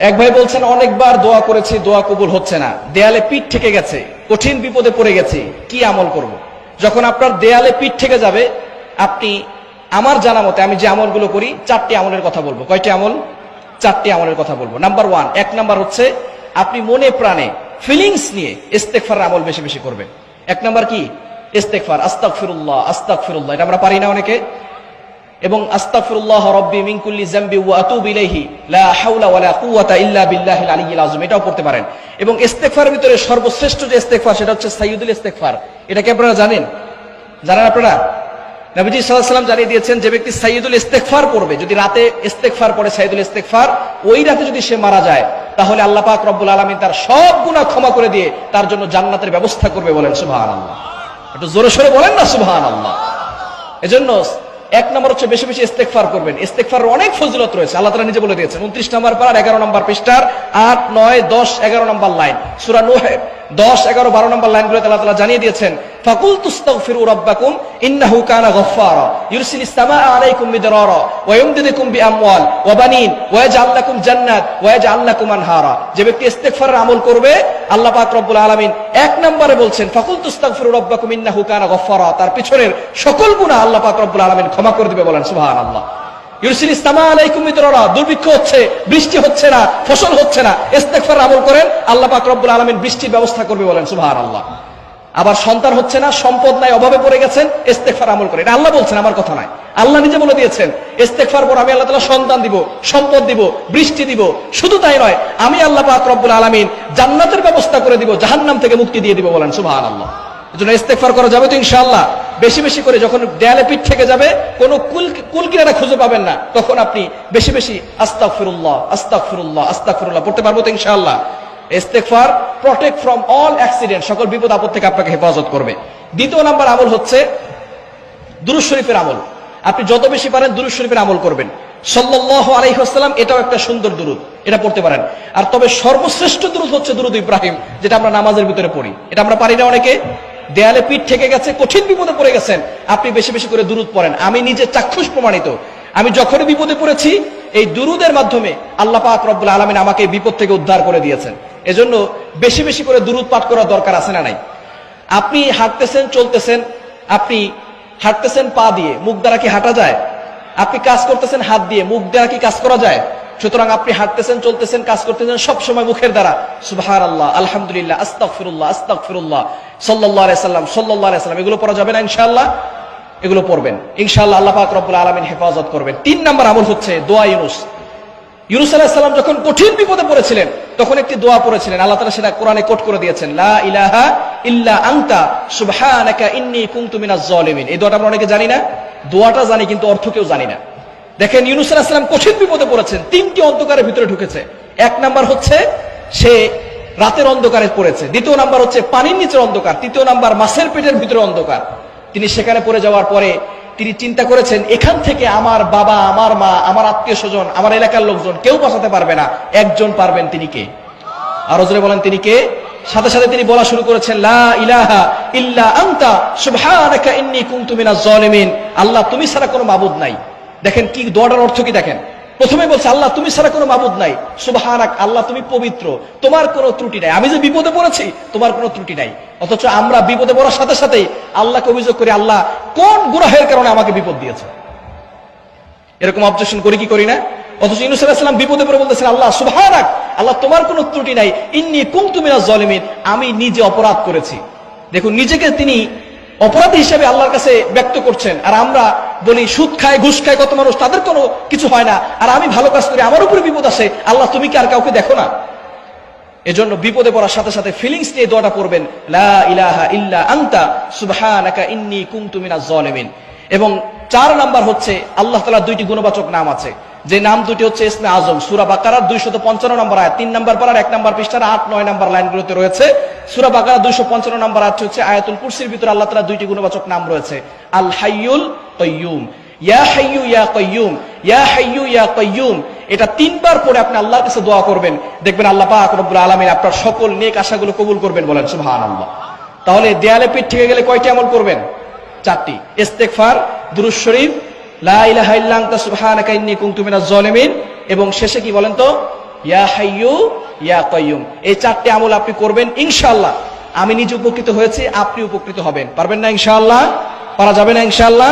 এক ভাই বলছেন, অনেকবার দোয়া করেছি, দোয়া কবুল হচ্ছে না। দেয়ালে পিঠ থেকে গেছে। কঠিন বিপদে পড়ে গেছি। কি আমল করব। যখন আপনার দেয়ালে পিঠ থেকে যাবে, আপনি, আমার জানা মতে, আমি যে আমলগুলো করি, চারটি আমলের কথা বলব। কয়টি আমল? চারটি আমলের কথা বলব। নাম্বার ওয়ান, এক নাম্বার হচ্ছে, আপনি মনে প্রাণে ফিলিংস নিয়ে ইস্তেকফার আমল বেশি বেশি করবেন। এক নাম্বার কি? ইস্তেকফার আস্তাক ফিরুল্লাহ আস্তাক ফিরুল্লাহ এটা আমরা পারি না অনেকে। এবং আস্তাগফিরুল্লাহ রাব্বি মিন জাম্বি ওয়া আতুবু ইলাইহি, লা হাওলা ওয়ালা কুওয়াতা ইল্লা বিল্লাহিল আলিয়্যিল আযম। এটাও পড়তে পারেন। এবং ইস্তেগফারের ভিতরে সর্বশ্রেষ্ঠ যে ইস্তেগফার, সেটা হচ্ছে সাইয়্যিদুল ইস্তেগফার। এটা কি আপনারা জানেন? জানেন আপনারা? নবীজি সাল্লাল্লাহু সাল্লাম জানিয়ে দিয়েছেন যে ব্যক্তি সাইয়্যিদুল ইস্তেগফার পড়বে, যদি রাতে ইস্তেগফার পড়ে সাইয়্যিদুল ইস্তেগফার, ওই রাতে যদি সে মারা যায়, তাহলে আল্লাহ পাক রব্বুল আলামিন তার সব গুনাহ ক্ষমা করে দিয়ে তার জন্য জান্নাতের ব্যবস্থা করবে বলেন সুবহানাল্লাহ। একটু জোরে সোরে বলেন না সুবহানাল্লাহ। এজন্য এক নম্বর হচ্ছে বেশি বেশি ইস্তেকফার করবেন। ইস্তেকফার অনেক ফজিলত রয়েছে। আল্লাহ তালা নিজে বলে দিয়েছেন, উনত্রিশ নম্বর পার, এগারো নম্বর পৃষ্ঠার, আট, নয়, দশ, এগারো নম্বর লাইন। সুরা নোহে, দশ, এগারো, বারো নম্বর লাইনগুলো আল্লাহ তালা জানিয়ে দিয়েছেন ফাকুল জান্নাত যে ব্যক্তি ইস্তেগফারের আমল করবে, আল্লাহ পাক রব্বুল আলামিন এক নম্বরে বলছেন ফকুল তুস্তাগফিরু তার পিছনের সকল গুনাহ আল্লাহ পাক রব্বুল আলামিন ক্ষমা করে দিবে বলেন, সুবহানাল্লাহ। ইউরসিল ইসলামা আলাইকুম দুর্ভিক্ষ হচ্ছে, বৃষ্টি হচ্ছে না, ফসল হচ্ছে না। ইস্তেগফার আমল করেন, আল্লাহ আলামিন বৃষ্টির ব্যবস্থা করবে বলেন, সুবহানাল্লাহ। আবার সন্তান হচ্ছে না, সম্পদ নাই, অভাবে পড়ে গেছেন, ইস্তেগফার আমল করে। এটা আল্লাহ বলছেন, আমার কথা নয়। আল্লাহ নিজে বলে দিয়েছেন, ইস্তেগফার পর আমি আল্লাহ তাআলা সন্তান দিব, সম্পদ দিব, বৃষ্টি দিব। শুধু তাই নয়, আমি আল্লাহ পাক রব্বুল আলামিন জান্নাতের ব্যবস্থা করে দিব, জাহান্নাম থেকে মুক্তি দিয়ে দিব বলেন, সুবহানাল্লাহ। এজন্য ইস্তেগফার করা যাবে তো ইনশাআল্লাহ। বেশি বেশি করে যখন দেয়ালে পিঠ থেকে যাবে, কোনো কুল কুলকিনারা খুঁজে পাবেন না, তখন আপনি বেশি বেশি আস্তাগফিরুল্লাহ আস্তাগফিরুল্লাহ আস্তাগফিরুল্লাহ পড়তে পারব তো ইনশাআল্লাহ। ইস্তেগফার প্রটেক্ট ফ্রম অল অ্যাক্সিডেন্ট সকল বিপদ আপদ থেকে আপনাকে হেফাজত করবে। দ্বিতীয় নাম্বার আমল হচ্ছে দুরুদ শরীফের আমল। আপনি যত বেশি পারেন দুরুদ শরীফের আমল করবেন। এটাও একটা সুন্দর দুরুদ, এটা পড়তে পারেন। আর তবে সর্বশ্রেষ্ঠ দুরুদ হচ্ছে দুরুদ ইব্রাহিম, যেটা আমরা নামাজের ভিতরে পড়ি। এটা আমরা পারি না অনেকে। দেয়ালে পিঠ থেকে গেছে, কঠিন বিপদে পড়ে গেছেন। আপনি বেশি বেশি করে দুরুদ পড়েন। আমি নিজে চাক্ষুষ প্রমাণিত। আমি যখনই বিপদে পড়েছি, এই দুরুদের মাধ্যমে আল্লাহ পাক রব্বুল আলামিন আমাকে বিপদ থেকে উদ্ধার করে দিয়েছেন। এজন্য বেশি বেশি করে দুরুদ পাঠ করার দরকার আছে না নাই? আপনি হাঁটতেছেন, চলতেছেন, আপনি হাঁটতেছেন পা দিয়ে, মুখ দ্বারা কি হাঁটা যায়? আপনি কাজ করতেছেন, হাত দিয়ে, মুখ দ্বারা কি কাজ করা যায়? সুতরাং আপনি হাঁটতেছেন, চলতেছেন, কাজ করতেছেন, সব সময় মুখের দ্বারা। সুবহান আল্লাহ আলহামদুলিল্লাহ, আস্তাগফিরুল্লাহ আস্তাগফিরুল্লাহ, সাল্লাল্লাহু আলাইহি সাল্লাম, সাল্লাল্লাহু আলাইহি সাল্লাম। এগুলো পড়া যাবে না ইনশাআল্লাহ? এগুলো পড়বেন। ইনশাআল্লাহ আল্লাহ পাক রব্বুল আলামিন হেফাজত করবেন। তিন নম্বর আমল হচ্ছে দোয়া ইউনুস। ইউনুস আলাহিসাল্লাম যখন কঠিন বিপদে পড়েছিলেন তখন একটি দোয়া পড়েছিলেন, আল্লাহ তাআলা সেটা কোরআনে কোট করে দিয়েছেন, লা ইলাহা ইল্লা আনতা, সুবহানাকা ইন্নী কুনতু মিনাজ জালিমিন এই দোয়াটা আমরা অনেকে জানি না, দোয়াটা জানি কিন্তু অর্থ কেউ জানি না। দেখেন ইউনুস আলাইহিস সালাম কঠিন বিপদে পড়েছেন, তিনটি অন্ধকারের ভিতরে ঢুকেছে। এক নাম্বার হচ্ছে, সে রাতের অন্ধকারে পড়েছে। দ্বিতীয় নাম্বার হচ্ছে, পানির নিচের অন্ধকার। তৃতীয় নাম্বার, মাছের পেটের ভিতরে অন্ধকার। তিনি সেখানে পড়ে যাওয়ার পরে তিনি চিন্তা করেছেন, এখান থেকে আমার বাবা, আমার মা, আমার আত্মীয় স্বজন, আমার এলাকার লোকজন কেউ বাঁচাতে পারবে না। একজন পারবেন তিনি কে? আরও জোরে বলেন তিনি কে? সাথে সাথে তিনি বলা শুরু করেছেন, লা ইলাহা ইল্লা আনতা, সুবহানাকা ইন্নী কুনতু মিনাজ জালিমিন আল্লাহ, তুমি ছাড়া কোনো মাবুদ নাই। দেখেন কি দোয়াটার অর্থ কি দেখেন? প্রথমে বলছে, আল্লাহ, তুমি ছাড়া কোনো মাবুদ নাই। সুবহানাক, আল্লাহ, তুমি পবিত্র। তোমার কোনো ত্রুটি নাই। আমি যে বিপদে পড়েছি, তোমার কোনো ত্রুটি নাই। অথচ আমরা বিপদে পড়ার সাথে সাথেই আল্লাহকে অভিযোগ করি, আল্লাহ, কোন গুনাহের কারণে আমাকে বিপদ দিয়েছে? এরকম অবজেকশন করি কি করি না? অথচ ইনুস আলাহিসাম বিপদে পড়ে বলতেছেন, আল্লাহ, সুবহানাক, আল্লাহ, তোমার কোনো ত্রুটি নাই। ইন্নি কুনতু মিনাজ জালিমিন, আমি নিজে অপরাধ করেছি। দেখুন, নিজেকে তিনি অপরাধী হিসেবে আল্লাহর কাছে ব্যক্ত করছেন, আর আমরা বলি, সুদ খায়, ঘুষ খায়, কত মানুষ, তাদের কোনো কিছু হয় না। আর আমি ভালো কাজ করি, আমার উপরে বিপদ আছে, আল্লাহ তুমি কি আর কাউকে দেখো না? এজন্য বিপদে পড়ার সাথে সাথে ফিলিংস নিয়ে দোয়াটা পড়বেন, লা ইলাহা ইল্লা আন্তা, সুবহানাকা ইন্নী কুনতু মিনাজ জালিমিন এবং চার নাম্বার হচ্ছে আল্লাহ তাআলার দুইটি গুণবাচক নাম আছে। যে নাম দুটি হচ্ছে ইসমে আজম, সূরা বাকারার 255 নম্বর আয়াত, তিন নম্বর পারার এক নম্বর পৃষ্ঠার আট, নয় নম্বর লাইনগুলোতে রয়েছে। সূরা বাকারা 255 নম্বর আয়াত হচ্ছে আয়াতুল কুরসির ভিতরে আল্লাহ তাআলার দুইটি গুণবাচক নাম রয়েছে। আল হাইয়ুল কাইয়্যুম ইয়া ইয়া কাইয়্যুম ইয়া ইয়া কাইয়্যুম এটা তিনবার পরে আপনি আল্লাহর কাছে দোয়া করবেন। দেখবেন আল্লাহ পাক রব্বুল আপনার সকল নেক আশাগুলো কবুল করবেন বলেন তাহলে দেয়ালে পিঠ থেকে গেলে কয়টি আমল করবেন? চারটি। ইস্তেকফার দুরুজ শরীফ, লা ইলাহা ইল্লা আনতা সুবহানাকা ইন্নী এবং শেষে কি বলেন তো? ইয়া হাইয়ু ইয়া কাইয়ুম এই চারটি আমল আপনি করবেন, ইনশাআল্লাহ। আমি নিজে উপকৃত হয়েছি, আপনি উপকৃত হবেন। পারবেন না ইনশাল্লাহ পারা যাবে না ইনশাআল্লাহ?